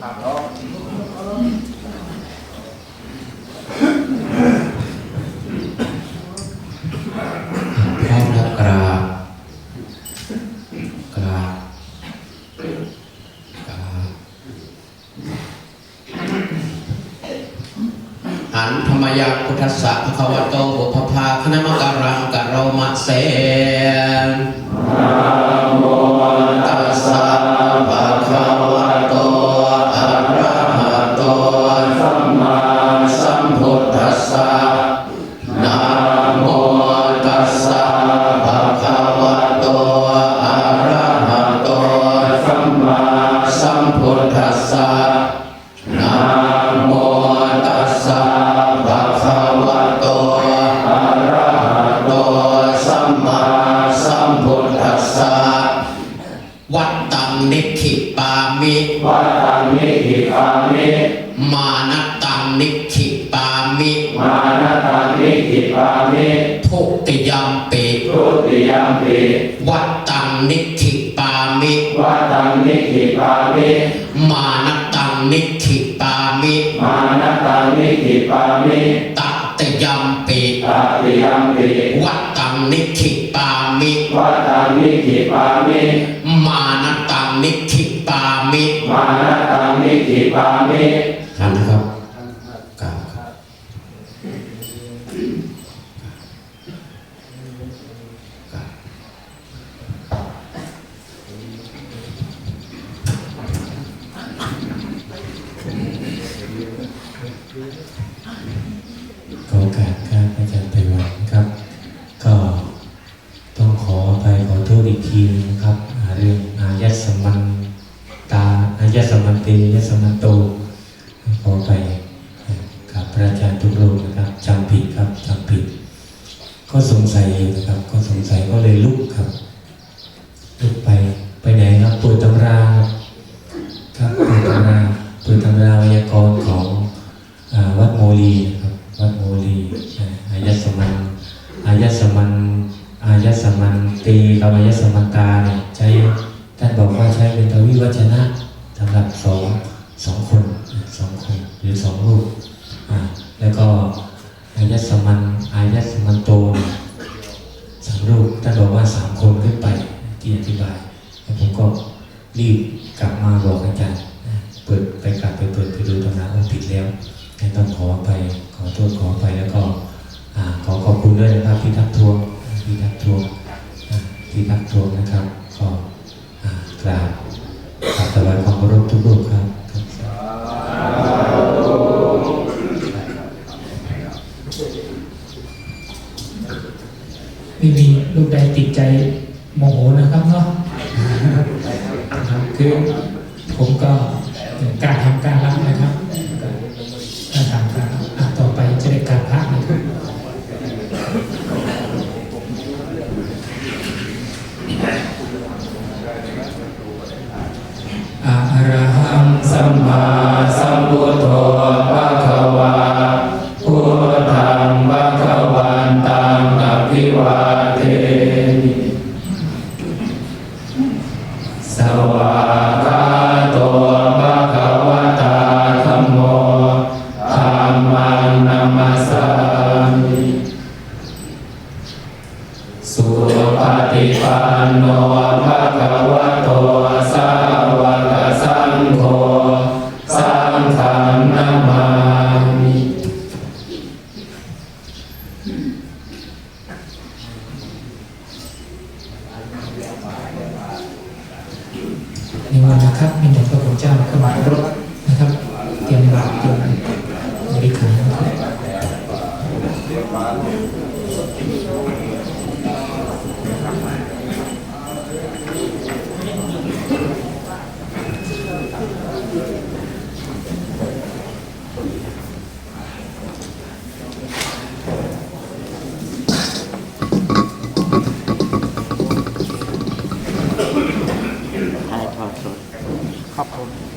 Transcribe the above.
พร้อมแล้วกราบกราบกราบอันธรรมยังพุทธะภะคะวะโตบุพพาคณมการังกะโรมะเสน พุทธัสสะนะโมตัสสะภะคะวะโตอะระหะโตสัมมาสัมพุทธัสสะวัตตังนิพขิปามิวัดตังนิหิปามิมานัตตังนิพขิปามิมานะตังนิหิปามิทุติยัมปิทุติยมปิวัตตังนิขิปามิวัดตัง นิหิปามิมานัตตังนิขิปามิมานะตังนิหิปามิตัตยัมปิตติยมปิวัตตังนิขิปามิวัดตังนิหิปามิมานัตตังนิขิปามิมานะตังนิหิปามิท่านนะครับกล่าวครับกล่าว ขอโอกาสครับอาจารย์ไพวันครับ ก็ต้องขออภัยขอโทษอีกทีนะครับเรื่องอายัสมันตาอายัสมันเตยสมันโตขอไปกับพระอาจารย์ทุกรูปนะครับจำผิดครับจำผิด ก็สงสัยอยู่นะครับ ก็สงสัยก็เลยลุกครับ ลุกไปไปไหนครับเปิดตำราครับเปิดตำราเปิดตำราไวยากรณ์ของอาวัดโม ลีครับวัดโมลีอาอายัสมันอายสมันอายสมันตีกับอายสมันตาเนี่ยใช้ท่านบอกว่าใช้เป็นทวิวัจนะสำหรับสองสองคนสองคนหรือสองรูปแล้วก็อายสมันอายสมันโตนสามรูปท่านบอกว่าสามคนขึ้นไปที่อธิบายแล้วผมก็รีบกลับมาบอกอาจารย์ ต้องขอไปขอโทษขอไปแล้วก็ขอขอบคุณด้วยนะครับที่ทักทวงที่ทักทวงที่ทักทวงนะครับ ก็อ่ากราบกราบถวายความเคารพทุกรูปครับครับไม่มีลูกใดติดใจโมโหนะครับเนาะคือผมก็กล้ารทำการรับนะครับ สวากขาโตภะคะวะตาธัมโมธัมมังนัมมัสสามิสุปฏิปันโนภะคะวะโตสาวกสังโฆสังฆามามิ ในะครับมีแต่พระพุทธเจ้าเข้ามาครพนะครับเตรียมบาตรเตรียมบริขารนะครับ ครับผม